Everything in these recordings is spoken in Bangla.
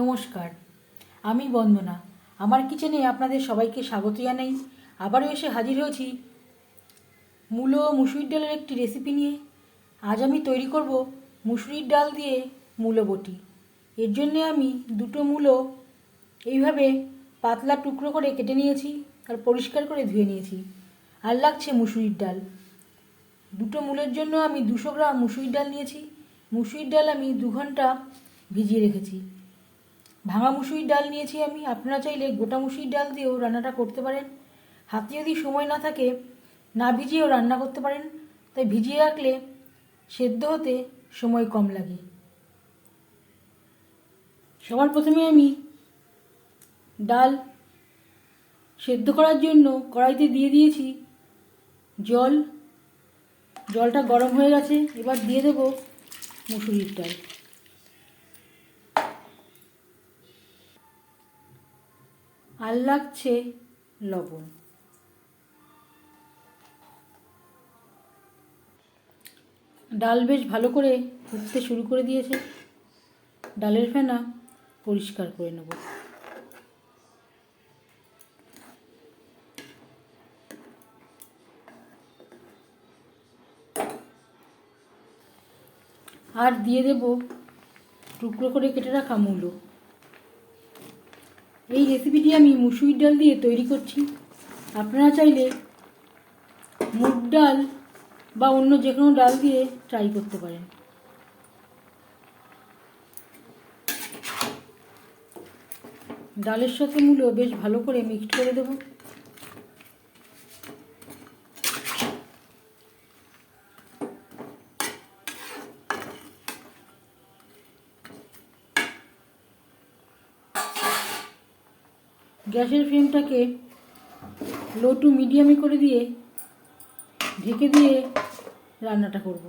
নমস্কার, আমি বন্দনা। আমার কিচেনে আপনাদের সবাইকে স্বাগত জানাই। আবারও এসে হাজির হয়েছি মূলো মুসুরির ডালের একটি রেসিপি নিয়ে। আজ আমি তৈরি করব মুসুরির ডাল দিয়ে মূলো বটি। এর জন্যে আমি দুটো মূলো এইভাবে পাতলা টুকরো করে কেটে নিয়েছি আর পরিষ্কার করে ধুয়ে নিয়েছি। আর লাগছে মুসুরির ডাল। দুটো মূলের জন্য আমি দুশো গ্রাম মুসুরির ডাল নিয়েছি। মুসুরির ডাল আমি দু ঘণ্টা ভিজিয়ে রেখেছি। ভাঙা মুসুরির ডাল নিয়েছি আমি। আপনারা চাইলে গোটা মুসুরির ডাল দিয়েও রান্নাটা করতে পারেন। হাতে যদি সময় না থাকে, না ভিজিয়েও রান্না করতে পারেন। তাই ভিজিয়ে রাখলে সেদ্ধ হতে সময় কম লাগে। সবার প্রথমে আমি ডাল সেদ্ধ করার জন্য কড়াইতে দিয়ে দিয়েছি জল। জলটা গরম হয়ে গেছে। এবার দিয়ে দেব মুসুরির ডাল। আর লাগছে লবণ। ডাল বেশ ভালো করে ফুটতে শুরু করে দিয়েছে। ডালের ফেনা পরিষ্কার করে নেব। আর দিয়ে দেব টুকরো করে কেটে রাখা মূলো। এই রেসিপিটি আমি মুসুরির ডাল দিয়ে তৈরি করছি। আপনারা চাইলে মুগ ডাল বা অন্য যে কোনো ডাল দিয়ে ট্রাই করতে পারেন। ডালের সাথে মূলো বেশ ভালো করে মিক্সড করে দেব। গ্যাসের ফ্লেমটাকে লো টু মিডিয়ামে করে দিয়ে ঢেকে দিয়ে রান্নাটা করব।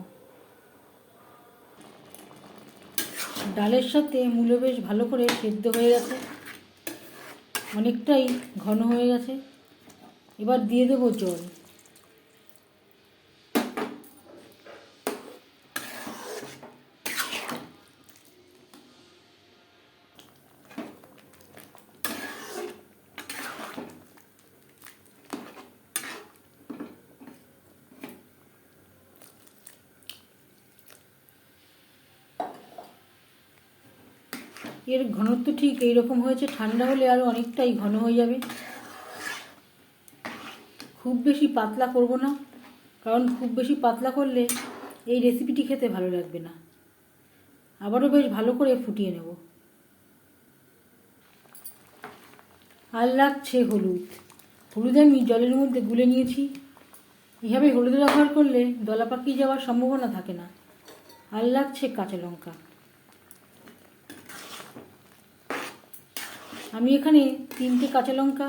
ডালের সাথে মূলো বেশ ভালো করে সেদ্ধ হয়ে গেছে। অনেকটাই ঘন হয়ে গেছে। এবার দিয়ে দেবো জল। এর ঘনত্ব ঠিক এই রকম হয়েছে, ঠান্ডা হলে আরও অনেকটাই ঘন হয়ে যাবে। খুব বেশি পাতলা করব না, কারণ খুব বেশি পাতলা করলে এই রেসিপিটি খেতে ভালো লাগবে না। আবারও বেশ ভালো করে ফুটিয়ে নেব। আর লাগছে হলুদ। হলুদ আমি জলের মধ্যে গুলে নিয়েছি। এভাবে হলুদ ব্যবহার করলে দলা পাকিয়ে যাওয়ার সম্ভাবনা থাকে না। আর লাগছে কাঁচা লঙ্কা। আমি এখানে তিনটে কাঁচা লঙ্কা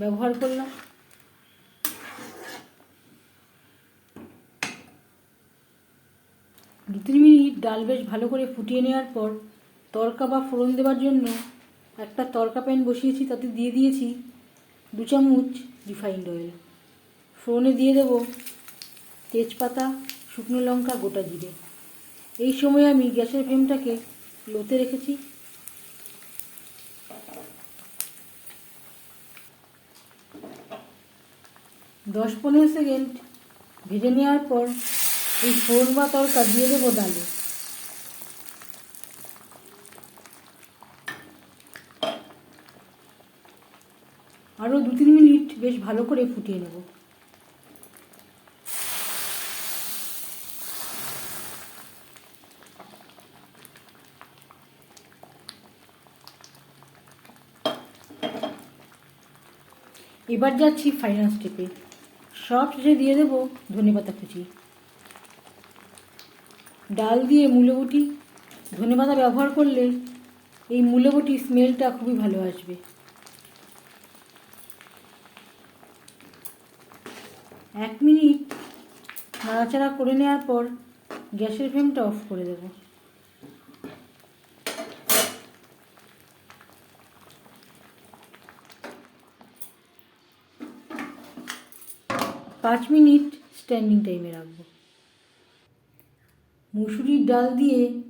ব্যবহার করলাম। দু তিন মিনিট ডাল বেশ ভালো করে ফুটিয়ে নেওয়ার পর তরকা বা ফোড়ন দেওয়ার জন্য একটা তরকা প্যান বসিয়েছি, তাতে দিয়ে দিয়েছি দু চামচ রিফাইন্ড অয়েল। ফোড়নে দিয়ে দেব তেজপাতা, শুকনো লঙ্কা, গোটা জিরে। এই সময় আমি গ্যাসের ফ্লেমটাকে লোতে রেখেছি। দশ পনেরো সেকেন্ড ভেজে নেওয়ার পর এই ফোড়ন বা তরকা দিয়ে দেবো ডালে। আরও দু তিন মিনিট বেশ ভালো করে ফুটিয়ে নেব। এবার যাচ্ছি ফাইনাল স্টেপে সব শেষে দিয়ে দেবো ধনেপাতা কুচি। ডাল দিয়ে মূলবটি ধনেপাতা ব্যবহার করলে এই মূলবটি স্মেলটা খুবই ভালো আসবে। এক মিনিট নাড়াচাড়া করে নেওয়ার পর গ্যাসের ফ্লেমটা অফ করে দেবো। পাঁচ মিনিট স্ট্যান্ডিং টাইমে রাখব। মুসুরির ডাল দিয়ে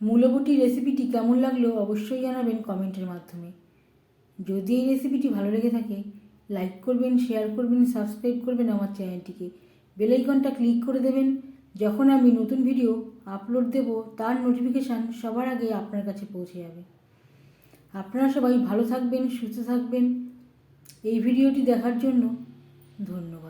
মূলবটি রেসিপিটি কেমন লাগল অবশ্যই জানাবেন কমেন্টের মাধ্যমে। যদি এই রেসিপিটি ভালো লেগে থাকে লাইক করবেন শেয়ার করবেন সাবস্ক্রাইব করবেন আমার চ্যানেলটিকে বেলাইকনটা ক্লিক করে দেবেন। যখন আমি নতুন ভিডিও আপলোড দেব, তার নোটিফিকেশান সবার আগে আপনার কাছে পৌঁছে যাবে। আপনারা সবাই ভালো থাকবেন, সুস্থ থাকবেন। এই ভিডিওটি দেখার জন্য ধন্যবাদ।